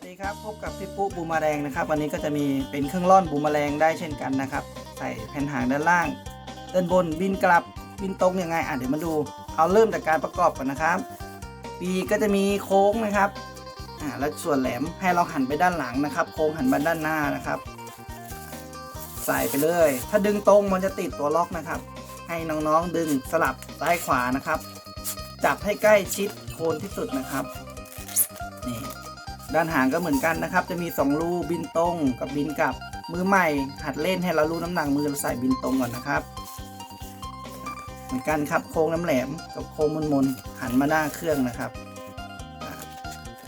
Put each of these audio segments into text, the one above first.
วัสดีครับ พบกับพี่ปุ๊บูมาแมลงนะครับ วันนี้ก็จะมีเป็นเครื่องร่อนบูมาแมลงได้เช่นกันนะครับ ใส่แผ่นหางด้านล่างด้านบนบินกลับบินตรงยังไงอะเดี๋ยวมาดูเอาเริ่มจากการประกอบก่อนนะครับ ปีกก็จะมีโค้งนะครับอ่าแล้วส่วนแหลมให้เราหันไปด้านหลังนะครับ โค้งหันไปด้านหน้านะครับ ใส่ไปเลย ถ้าดึงตรงมันจะติดตัวล็อกนะครับ ให้น้องๆดึงสลับซ้ายขวานะครับ จับให้ใกล้ชิดโคนที่สุดนะครับ ด้านหางก็เหมือนกันนะครับ จะมี 2 รูบินตรงกับบินกลับมือใหม่ หัดเล่นให้เรารู้น้ำหนักมือเราใส่บินตรงก่อนนะครับ เหมือนกันครับโค้งน้ำแหลมกับโค้งมนๆหันมาหน้าเครื่องนะครับ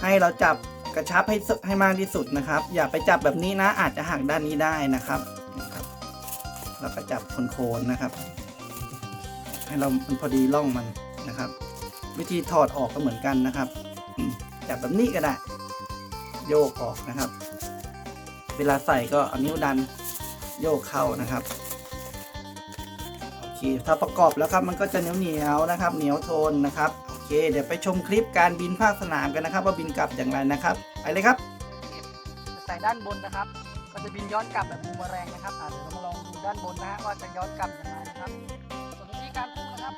ให้เราจับกระชับให้สุดให้มากที่สุดนะครับ อย่าไปจับแบบนี้นะอาจจะหักด้านนี้ได้นะครับนะครับแล้วก็จับโคนๆนะครับ ให้เรามันพอดีร่องมันนะครับ วิธีถอดออกก็เหมือนกันนะครับจับแบบนี้ก็ได้ โยกออกนะครับ เวลาใส่ก็เอานิ้วดันโยกเข้านะครับโอเคถ้าประกอบแล้วครับมันก็จะเหนียวเหนียวๆนะครับ เหนียวโทนนะครับโอเค เดี๋ยวไปชมคลิปการบินภาคสนามกันนะครับ ว่าบินกลับอย่างไรนะครับ ไปเลยครับ ใส่ด้านบนนะครับ ก็จะบินย้อนกลับแบบบูมเมอแรงนะครับเดี๋ยวเรามาลองดูด้านบนนะฮะว่าจะย้อนกลับอย่างไรนะครับส่วนวิธีการพุ่งนะครับ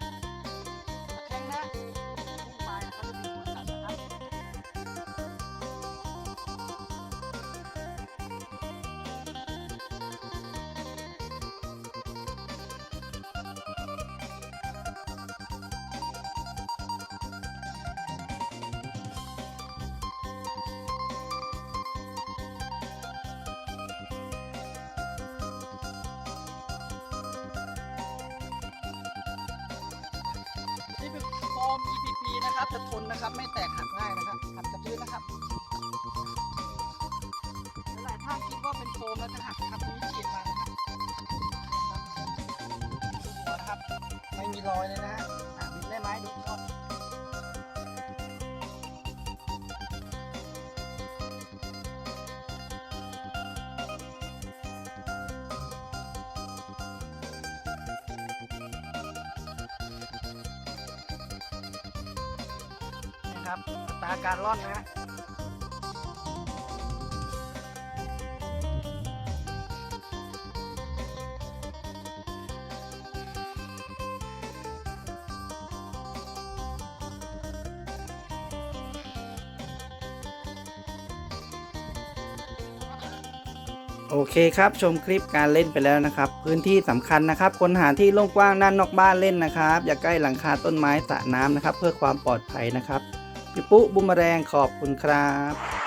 เป็นโฟม EPP นะครับจะทนนะครับ ไม่แตกหักง่ายนะครับหักกับพื้นนะครับหลายท่านคิดว่าเป็นโฟมแล้วจะหักครับนี่ฉีดมานะครับดูหัวนะครับ ไม่มีรอยเลยนะฮะบินได้ไหมดูครับ นี่ครับตาการร่อนนะฮะโอเคครับชมคลิปการเล่นไปแล้วนะครับ พื้นที่สำคัญนะครับคนหาที่โล่งกว้างด้านนอกบ้านเล่นนะครับ อย่าใกล้หลังคาต้นไม้สระน้ำนะครับ เพื่อความปลอดภัยนะครับ พี่ปุ๊บุมแรงขอบคุณครับ